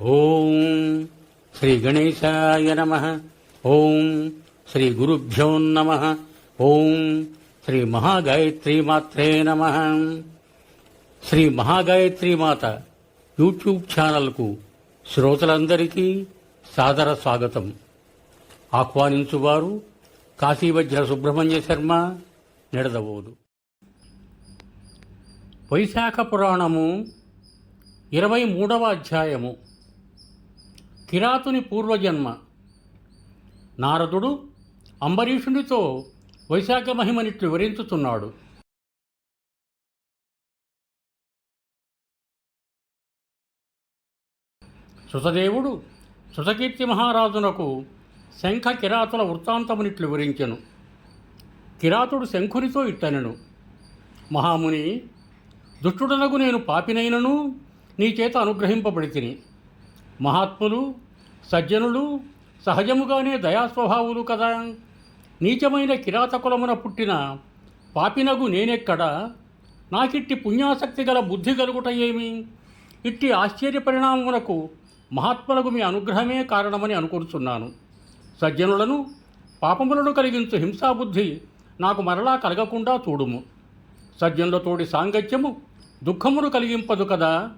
ఓం శ్రీ గణేశాయ నమ. ఓం శ్రీ గురుభ్యో నమ. ఓం శ్రీ మహాగాయత్రి మాత్రే నమ. శ్రీ మహాగాయత్రి మాత యూట్యూబ్ ఛానల్కు శ్రోతలందరికీ సాదర స్వాగతం. ఆహ్వానించువారు కాశీవజ్ర సుబ్రహ్మణ్య శర్మ నిడదవోదు. వైశాఖ పురాణము ఇరవై మూడవ అధ్యాయము. కిరాతుని పూర్వజన్మ. నారదుడు అంబరీషునితో వైశాఖ మహిమనిట్లు వివరించుతున్నాడు సుతదేవుడు సుతకీర్తి మహారాజునకు శంఖ కిరాతుల వృత్తాంతమునిట్లు వివరించెను. కిరాతుడు శంఖునితో ఇట్టనెను. మహాముని దుష్టుడనకు నేను పాపినైనను నీ చేత అనుగ్రహింపబడి తిని మహాత్ములు సజ్జనులు సహజముగానే దయాస్వభావులు కదా. నీచమైన కిరాతకులమున పుట్టిన పాపినగు నేనెక్కడ? నాకిట్టి పుణ్యాసక్తి గల బుద్ధి కలుగుట ఏమి ఇట్టి ఆశ్చర్య పరిణామమునకు మహాత్ములకు మీ అనుగ్రహమే కారణమని అనుకుంటున్నాను. సజ్జనులను పాపములను కలిగించు హింసాబుద్ధి నాకు మరలా కలగకుండా చూడుము. సజ్జనులతోటి సాంగత్యము దుఃఖమును కలిగింపదు కదా.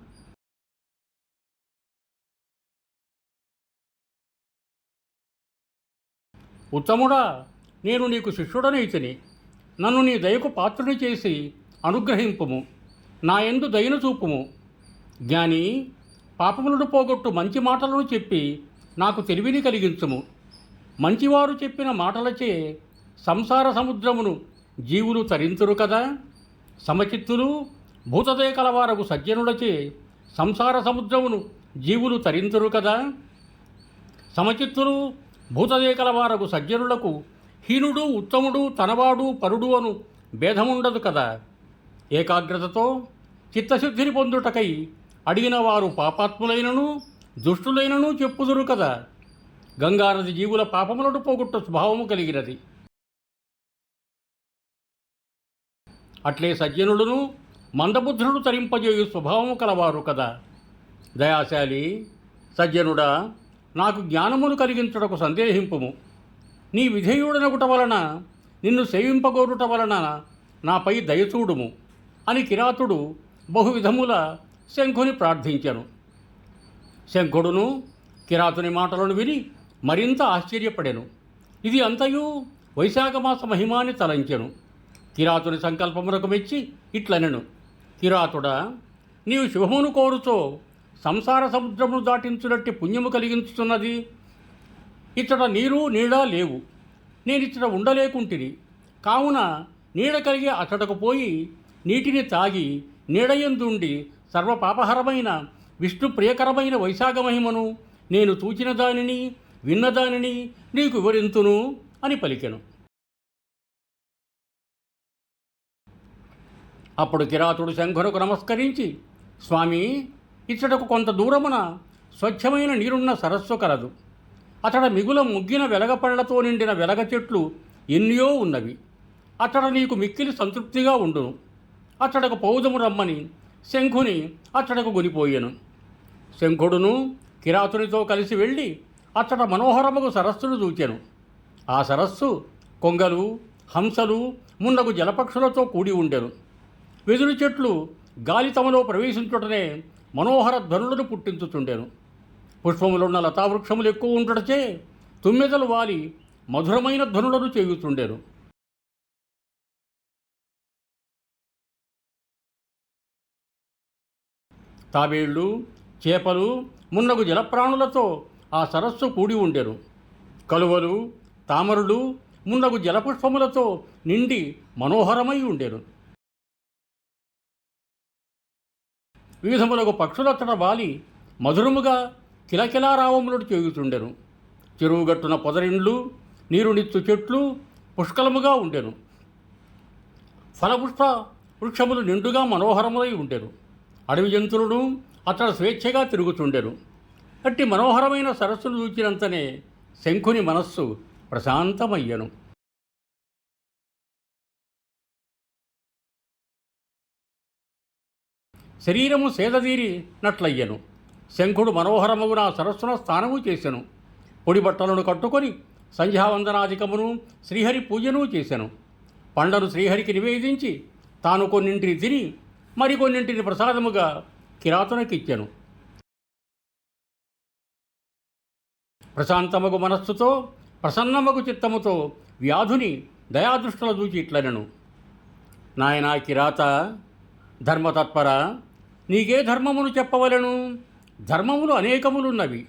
ఉత్తముడా నేను నీకు శిష్యుడనైతిని నన్ను నీ దయకు పాత్రుని చేసి అనుగ్రహింపుము నా ఎందు దయను చూపుము. జ్ఞాని పాపములను పోగొట్టు మంచి మాటలను చెప్పి నాకు తెలివిని కలిగించుము. మంచివారు చెప్పిన మాటలచే సంసార సముద్రమును జీవులు తరింతురు కదా? సమచిత్తులు భూతదయ కలవారగు సజ్జనులచే సంసార సముద్రమును జీవులు తరింతురు కదా? సమచిత్తులు భూతదేకల వారకు సజ్జనులకు హీనుడు ఉత్తముడు తనవాడు పరుడు అను భేదముండదు కదా. ఏకాగ్రతతో చిత్తశుద్ధిని పొందుటకై అడిగిన వారు పాపాత్ములైనను దుష్టులైనను చెప్పుదురు కదా. గంగానది జీవుల పాపములను పోగొట్ట స్వభావము కలిగినది. అట్లే సజ్జనులను మందబుద్ధుడు తరింపజేయు స్వభావము కలవారు కదా. దయాశాలి సజ్జనుడా నాకు జ్ఞానమును కలిగించుటకు సందేహింపుము. నీ విధేయుడనగుట వలన నిన్ను సేవింపగోరుట వలన నాపై దయచూడుము అని కిరాతుడు బహువిధముల శంఖుని ప్రార్థించాను. శంఖుడును కిరాతుని మాటలను విని మరింత ఆశ్చర్యపడెను. ఇది అంతయు వైశాఖమాస మహిమాని తలంచెను. కిరాతుని సంకల్పమునకు మెచ్చి ఇట్లనెను. కిరాతుడా నీవు శుభమును కోరుచో సంసార సముద్రమును దాటించునట్టి పుణ్యము కలిగించుతున్నది. ఇచ్చట నీరు నీడ లేవు. నేను ఇచ్చట ఉండలేకుంటిని. కావున నీడ కలిగి అతడకు పోయి నీటిని తాగి నీడయందుండి సర్వపాపహరమైన విష్ణు ప్రియకరమైన వైశాఖ మహిమను నేను చూచిన దానిని విన్నదానిని నీకు వివరింతును అని పలికెను. అప్పుడు కిరాతుడు శంఖునకు నమస్కరించి స్వామి ఇచ్చటకు కొంత దూరమున స్వచ్ఛమైన నీరున్న సరస్సు కలదు. అతడ మిగుల ముగ్గిన వెలగపళ్ళతో నిండిన వెలగ చెట్లు ఎన్నో ఉన్నవి. అతడ నీకు మిక్కిలి సంతృప్తిగా ఉండును. అతడకు పౌదము రమ్మని శంఖుని అతడకు గునిపోయెను శంఖుడును కిరాతునితో కలిసి వెళ్ళి అతడ మనోహరముకు సరస్సును చూచాను. ఆ సరస్సు కొంగలు హంసలు మున్నగు జలపక్షులతో కూడి ఉండెను. వెదురు చెట్లు గాలి తమలో ప్రవేశించుటనే మనోహర ధ్వనులను పుట్టించుతుండెను పుష్పములున్న లతావృక్షములు ఎక్కువ ఉండటచే తుమ్మెదలు వాలి మధురమైన ధ్వనులను చేయుతుండెను తాబేళ్ళు చేపలు మున్నగు జలప్రాణులతో ఆ సరస్సు కూడి ఉండెను. కలువలు తామరులు మున్నగు జలపుష్పములతో నిండి మనోహరమై ఉండెను. వివిధములకు పక్షులచ్చట వాలి మధురముగా కిలకిలారావములు చేయుచుండెను. చెరువుగట్టున పొదరిండ్లు నీరునిచ్చు చెట్లు పుష్కలముగా ఉండెను. ఫలపుష్ప వృక్షములు నిండుగా మనోహరములై ఉండెను. అడవి జంతువులను అతడు స్వేచ్ఛగా తిరుగుతుండెను అట్టి మనోహరమైన సరస్సును చూచినంతనే శంఖుని మనస్సు ప్రశాంతమయ్యను. శరీరము సేదదీరినట్లయ్యను శంఖుడు మనోహరమగు నా సరస్సున స్నానము చేశాను పొడి బట్టలను కట్టుకొని సంధ్యావందనాధికమును శ్రీహరి పూజను చేశాను పండను శ్రీహరికి నివేదించి తాను కొన్నింటిని తిని మరికొన్నింటిని ప్రసాదముగా కిరాతునకిచ్చాను. ప్రశాంతమగు మనస్సుతో ప్రసన్నమగు చిత్తముతో వ్యాధుని దయాదృష్టుల దూచి ఇట్లనెను. నాయనా కిరాత ధర్మతత్పర నీకే ధర్మమును చెప్పవలను. ధర్మములు అనేకములున్నవి.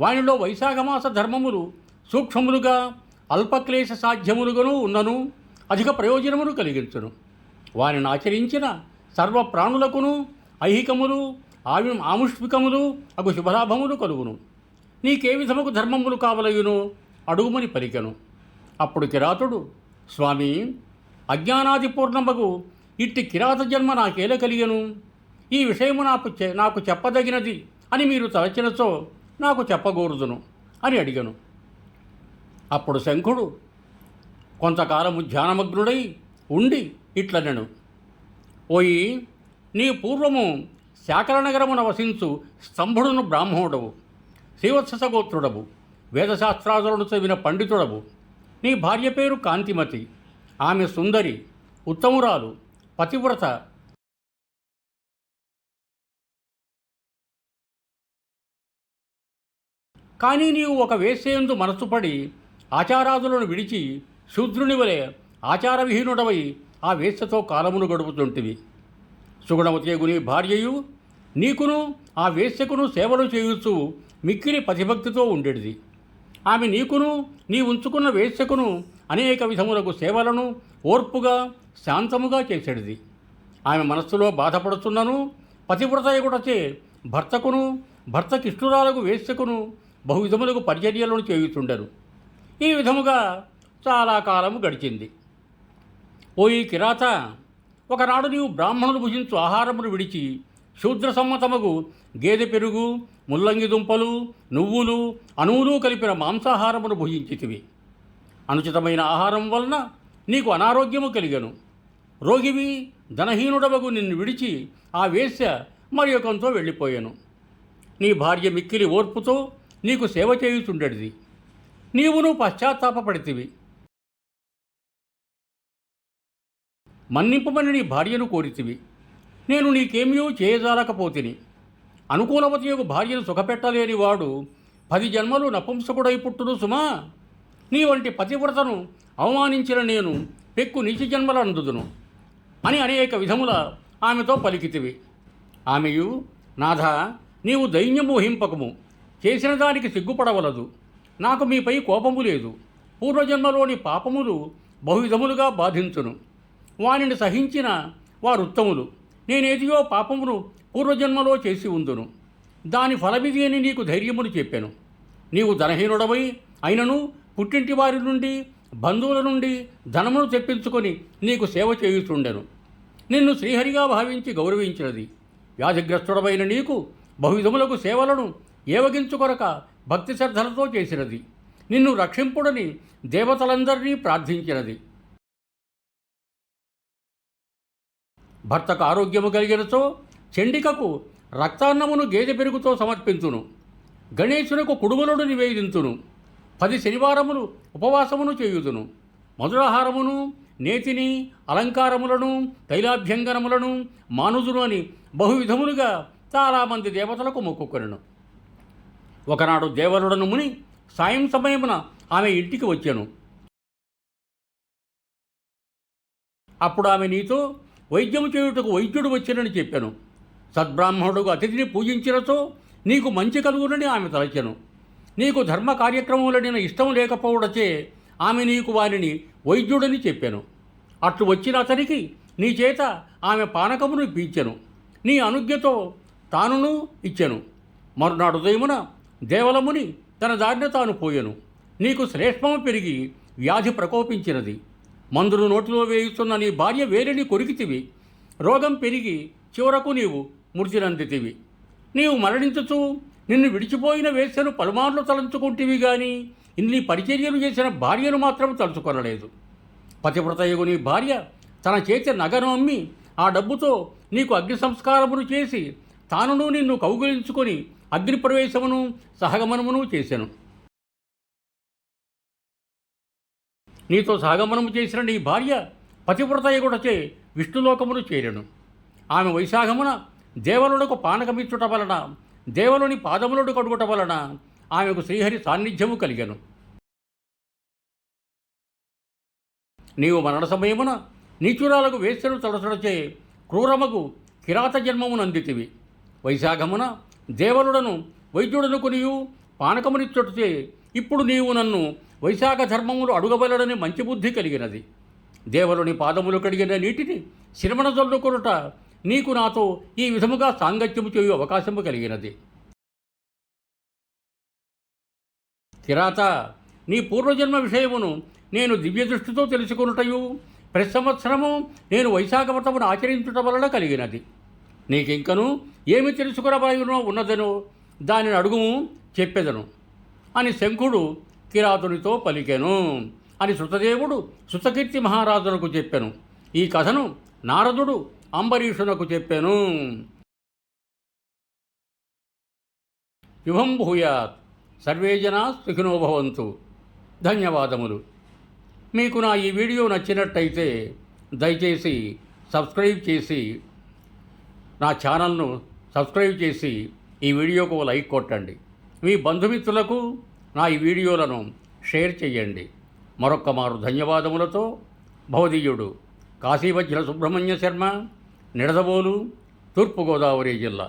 వానిలో వైశాఖమాస ధర్మములు సూక్ష్మములుగా అల్పక్లేశ సాధ్యములుగాను ఉన్నను అధిక ప్రయోజనమును కలిగించును. వారిని ఆచరించిన సర్వ ప్రాణులకును ఐహికములు ఆవి ఆముష్మికములు అగు శుభలాభములు కలుగును. నీకే విధముకు ధర్మములు కావలయును అడుగుమని పలికెను. అప్పుడు కిరాతుడు స్వామి అజ్ఞానాది పూర్ణమగు ఇట్టి కిరాత జన్మ నాకేల కలిగను? ఈ విషయము నాకు చె- నాకు చెప్పదగినది అని మీరు తలచినచో నాకు చెప్పగోరుదును అని అడిగను. అప్పుడు శంఖుడు కొంతకాలము ధ్యానమగ్నుడై ఉండి ఇట్లనెను. ఓయి నీ పూర్వము శాకరనగరమున వసించు స్తంభుడును బ్రాహ్మణుడవు శ్రీవత్సస గోత్రుడవు వేదశాస్త్రాదులను చదివిన పండితుడవు. నీ భార్య పేరు కాంతిమతి ఆమె సుందరి ఉత్తమురాలు పతివ్రత కానీ నీవు ఒక వేసేందు మనస్సుపడి ఆచారాదులను విడిచి శూద్రుని వలె ఆచారవిహీనుడవై ఆ వేశ్యతో కాలమును గడుపుతుంటివి. సుగుణవతేగు భార్యయు నీకును ఆ వేశ్యకును సేవలు చేయుచు మిక్కిలి పతిభక్తితో ఉండేది ఆమె నీకును నీ ఉంచుకున్న వేశ్యకును అనేక విధములకు సేవలను ఓర్పుగా శాంతముగా చేసేది ఆమె మనస్సులో బాధపడుతున్నను పతివ్రతయగుటచే భర్తకును భర్తకిష్టురాలకు వేశ్యకును బహువిధములకు పరిచర్యలను చేయుచుండరు ఈ విధముగా చాలా కాలము గడిచింది. ఓ ఈ కిరాత ఒకనాడు నీవు బ్రాహ్మణులు భుజించు ఆహారమును విడిచి శూద్ర సమ్మతముకు గేదె పెరుగు ముల్లంగి దుంపలు నువ్వులు అణువులు కలిపిన మాంసాహారమును భుజించితివి. అనుచితమైన ఆహారం వలన నీకు అనారోగ్యము కలిగను. రోగివి ధనహీనుడవగు నిన్ను విడిచి ఆ వేశ్య మరి ఒకంతో వెళ్ళిపోయాను. నీ భార్య మిక్కిలి ఓర్పుతో నీకు సేవ చేయుచుండెడిది. నీవును పశ్చాత్తాపపడితివి. మన్నింపమని నీ భార్యను కోరితివి. నేను నీకేమీ చేయజాలకపోతిని. అనుకూలవతి యొక్క భార్యను సుఖపెట్టలేని వాడు పది జన్మలు నపుంసకుడై పుట్టును సుమా. నీ వంటి పతివ్రతను అవమానించిన నేను పెక్కు నీచి జన్మల అందుదును అని అనేక విధముల ఆమెతో పలికితివి. ఆమెయు నాథ నీవు దైన్యము హింపకము చేసిన దానికి సిగ్గుపడవలదు. నాకు మీపై కోపము లేదు. పూర్వజన్మలోని పాపములు బహువిధములుగా బాధించును. వానిని సహించిన వారు ఉత్తములు నేనేదియో పాపమును పూర్వజన్మలో చేసి ఉందును. దాని ఫలమిది అని నీకు ధైర్యమును చెప్పాను. నీవు ధనహీనుడవై అయినను పుట్టింటి వారి నుండి బంధువుల నుండి ధనమును తెప్పించుకొని నీకు సేవ చేయుచుండెను. నిన్ను శ్రీహరిగా భావించి గౌరవించినది. వ్యాధిగ్రస్తుడమైన నీకు బహువిధములకు సేవలను ఏవగించుకొరక భక్తి శ్రద్ధలతో చేసినది. నిన్ను రక్షింపుడని దేవతలందరినీ ప్రార్థించినది. భర్తకు ఆరోగ్యము కలిగినచో చండికకు రక్తాన్నమును గేదె పెరుగుతో సమర్పించును. గణేశునకు కుడుములను నివేదించును. పది శనివారములు ఉపవాసమును చేయుదును. మధురాహారమును నేతిని అలంకారములను తైలాభ్యంగనములను మానుదును అని బహువిధములుగా చాలామంది దేవతలకు మొక్కుకొనెను. ఒకనాడు దేవరుడను ముని సాయం సమయమున ఆమె ఇంటికి వచ్చాను. అప్పుడు ఆమె నీతో వైద్యము చేయుటకు వైద్యుడు వచ్చానని చెప్పాను. సద్బ్రాహ్మణుడు అతిథిని పూజించినతో నీకు మంచి కలుగునని ఆమె తలచెను. నీకు ధర్మ కార్యక్రమములడిన ఇష్టం లేకపోవడచే ఆమె నీకు వారిని వైద్యుడని చెప్పాను. అట్లు వచ్చిన అతనికి నీ చేత ఆమె పానకమును పీల్చెను నీ అనుజ్ఞతో తానును ఇచ్చెను. మరునాడు ఉదయమున దేవలముని తన దారిన తాను పోయెను. నీకు శ్రేష్మము పెరిగి వ్యాధి ప్రకోపించినది. మందులు నోటిలో వేయుస్తున్న నీ భార్య వేలిని కొరికితివి. రోగం పెరిగి చివరకు నీవు మృతినందితివి నీవు మరణించుచు నిన్ను విడిచిపోయిన వేసెను పలుమార్లు తలంచుకుంటివి గాని ఇన్ని పరిచర్యలు చేసిన భార్యను మాత్రం తలుచుకొనలేదు. పతివ్రతయుగు నీ భార్య తన చేతి నగను అమ్మి ఆ డబ్బుతో నీకు అగ్ని సంస్కారమును చేసి తానును నిన్ను కౌగిలించుకొని అగ్నిప్రవేశమును సహగమనమును చేశాను. నీతో సహగమనము చేసిన నీ భార్య పతివ్రతయగుడచే విష్ణులోకమును చేరను. ఆమె వైశాఖమున దేవలునకు పానకమిచ్చుట వలన దేవలుని పాదములుడు కడుగుట వలన ఆమెకు శ్రీహరి సాన్నిధ్యము కలిగను. నీవు మరణ సమయమున నీచురాలకు వేశ్యను తడసడచే క్రూరమకు కిరాత జన్మమునందితివి వైశాఖమున దేవలుడను వైద్యుడను కొనియు పానకమునిచ్చొట్టుచే ఇప్పుడు నీవు నన్ను వైశాఖ ధర్మములు అడుగబలడని మంచి బుద్ధి కలిగినది. దేవలుని పాదములు కడిగిన నీటిని శిరమణ జల్లుకొనుట నీకు నాతో ఈ విధముగా సాంగత్యము చేయు అవకాశము కలిగినది. కిరాత నీ పూర్వజన్మ విషయమును నేను దివ్య దృష్టితో తెలుసుకొనుటయు ప్రతి సంవత్సరము నేను వైశాఖ వ్రతమును ఆచరించుట వలన కలిగినది. నీకింకను ఏమి తెలుసుకునబడినో ఉన్నదనో? దానిని అడుగుము చెప్పెదను. అని శంఖుడు కిరాతునితో పలికెను. అని శృతదేవుడు శృతకీర్తి మహారాజునకు చెప్పెను. ఈ కథను నారదుడు అంబరీషునకు చెప్పెను. యువం భూయాత్. సర్వే జనా ధన్యవాదములు. మీకు నా ఈ వీడియో నచ్చినట్టయితే దయచేసి సబ్స్క్రైబ్ చేసి నా ఛానల్ను సబ్స్క్రైబ్ చేసి ఈ వీడియోకు లైక్ కొట్టండి. మీ బంధుమిత్రులకు నా ఈ వీడియోలను షేర్ చేయండి. మరొక్క మారు ధన్యవాదములతో భౌదీయుడు కాశీవజ్ర సుబ్రహ్మణ్య శర్మ నిడదబోలు తూర్పుగోదావరి జిల్లా.